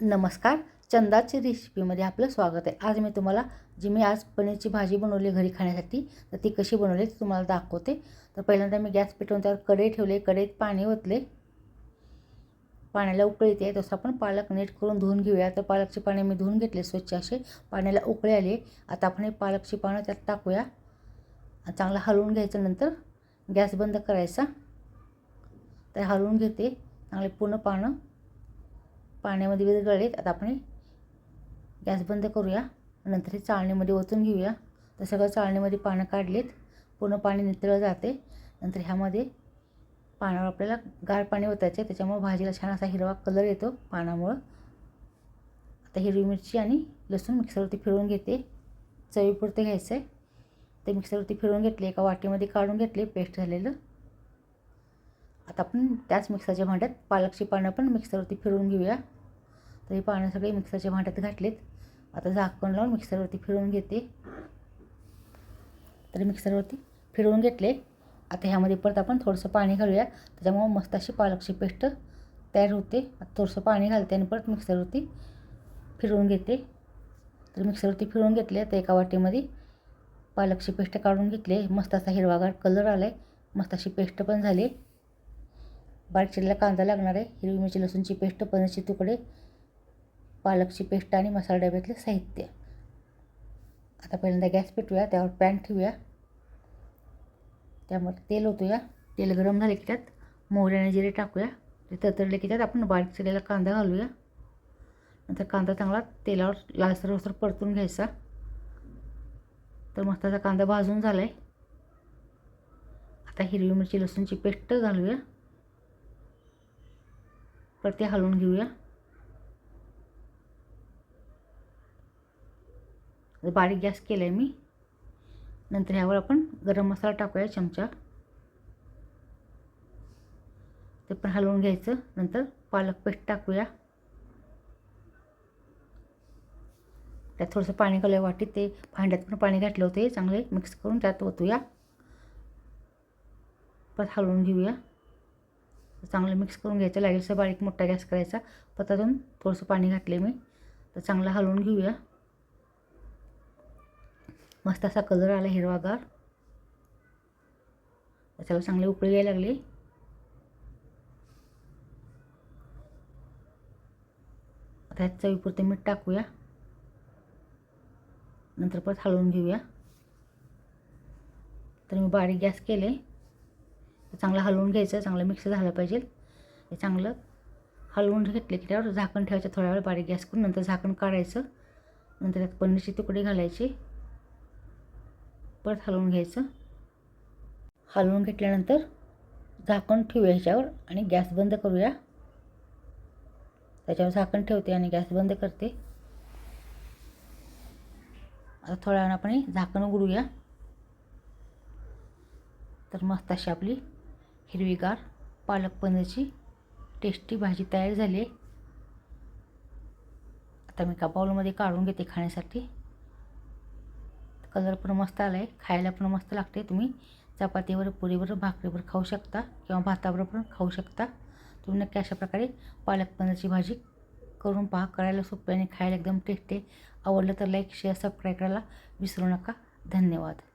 नमस्कार चंदाची रेसिपीमध्ये आपलं स्वागत आहे. आज मी तुम्हाला जी मी आज पनीरची भाजी बनवली घरी खाण्यासाठी तर ती कशी बनवली ती तुम्हाला दाखवते. तर पहिल्यांदा मी गॅस पेटवून त्यावर कढई ठेवले कढईत पाणी ओतले. पाण्याला उकळी येते तसं आपण पालक नीट करून धुवून घेऊया. तर पालकची पाणी मी धुवून घेतले स्वच्छ असे. पाण्याला उकळी आले आता आपण हे पालकची पानं त्यात टाकूया. चांगला चांगलं हलवून घ्यायचं नंतर गॅस बंद करायचा. तर हलवून घेते. चांगले पूर्ण पानं. पाण्यामध्ये विरघळलेत आता आपण गॅस बंद करूया. नंतर हे चाळणीमध्ये ओतून घेऊया. तर सगळं चाळणीमध्ये पानं काढलेत. पूर्ण पाणी नितळं जाते. नंतर ह्यामध्ये पाण्यावर आपल्याला गार पाणी ओतायचे त्याच्यामुळं त्याच्यामुळे भाजीला छान असा हिरवा कलर येतो पानामुळं. आता हिरवी मिरची आणि लसूण मिक्सरवरती फिरवून घेते. चवीपुरतं घ्यायचं आहे ते मिक्सरवरती फिरवून घेतले. एका वाटीमध्ये काढून घेतले. पेस्ट झालेलं. आता आपण त्याच मिक्सरच्या भांड्यात पालकची पानं पण मिक्सरवरती फिरवून घेऊया. तर हे पानं सगळे मिक्सरच्या भांड्यात घातलेत. आता झाकण लावून मिक्सरवरती फिरवून घेते. तर मिक्सरवरती फिरवून घेतले. आता ह्यामध्ये परत आपण थोडंसं पाणी घालूया. त्याच्यामुळं मस्त अशी पालकची पेस्ट तयार होते. आता थोडंसं पाणी घालते आणि परत मिक्सरवरती फिरवून घेते. तर मिक्सरवरती फिरवून घेतले. तर एका वाटीमध्ये पालकची पेस्ट काढून घेतली. मस्त असा हिरवागार कलर आला आहे मस्त अशी पेस्ट पण झाली. बारीक चिरलेला कांदा लागणार आहे. हिरवी मिरची लसूणची पेस्ट पनीरचे तुकडे. पालकची पेस्ट आणि मसाला डब्यातले साहित्य. आता पहिल्यांदा गॅस पेटूया त्यावर पॅन ठेवूया. त्यामध्ये तेल ओतूया. तेल गरम झाले की त्यात मोहऱ्याने जिरे टाकूया. ते ततरले की त्यात आपण बारीक चिरलेला कांदा घालूया. नंतर कांदा चांगला तेलावर लालसर वसर परतून घ्यायचा. तर मस्त असा कांदा भाजून झाला आहे आता हिरवी मिरची लसूणची पेस्ट घालूया. परत ते हलवून घेऊया. बारीक गॅस केला आहे मी. नंतर ह्यावर आपण गरम मसाला टाकूया चमचा. ते पण हलवून घ्यायचं. नंतर पालक पेस्ट टाकूया. त्यात थोडंसं पाणी घालूया वाटीत. ते भांड्यात पण पाणी घातलं होते. चांगले मिक्स करून त्यात ओतूया. परत हलवून घेऊया. चांगलं मिक्स करून घ्यायचं. लागेलचं बारीक मोठा गॅस करायचा. पतातून थोडंसं पाणी घातले मी. तर चांगलं हलवून घेऊया. मस्त असा कलर आला हिरवागार. त्याला चांगली उकळी यायला लागली. आता ह्यात चवीपुरते मीठ टाकूया. नंतर परत हलवून घेऊया. तर मी बारीक गॅस केले. चांगलं हलवून घ्यायचं चांगलं मिक्स झालं पाहिजे. हे चांगलं हलवून घेतले की त्यावर झाकण ठेवायचं थोड्या वेळ बारीक गॅस करून नंतर झाकण काढायचं. नंतर त्यात पनीरचे तुकडे घालायचे. परत हलवून घ्यायचं. हलवून घेतल्यानंतर झाकण ठेवूया ह्याच्यावर आणि गॅस बंद करूया. त्याच्यावर झाकण ठेवते आणि गॅस बंद करते. आता थोड्या वेळानं आपण झाकण उघडूया. तर मस्त अशी आपली हिरवीगार पालक पनीरची टेस्टी भाजी तयार झाली आहे. आता मी का बाउलमध्ये काढून घेते खाण्यासाठी. कलर पण मस्त आला आहे खायला पण मस्त लागते तुम्ही. चपातीवर पुरीवर भाकरीवर खाऊ शकता किंवा भातावर पण खाऊ शकता. तुम्ही नक्की अशा प्रकारे पालक पनीरची भाजी करून पहा. करायला सोपी आणि खायला एकदम टेस्टी आवडलं तर लाईक शेअर सबस्क्राईब करायला विसरू नका. धन्यवाद.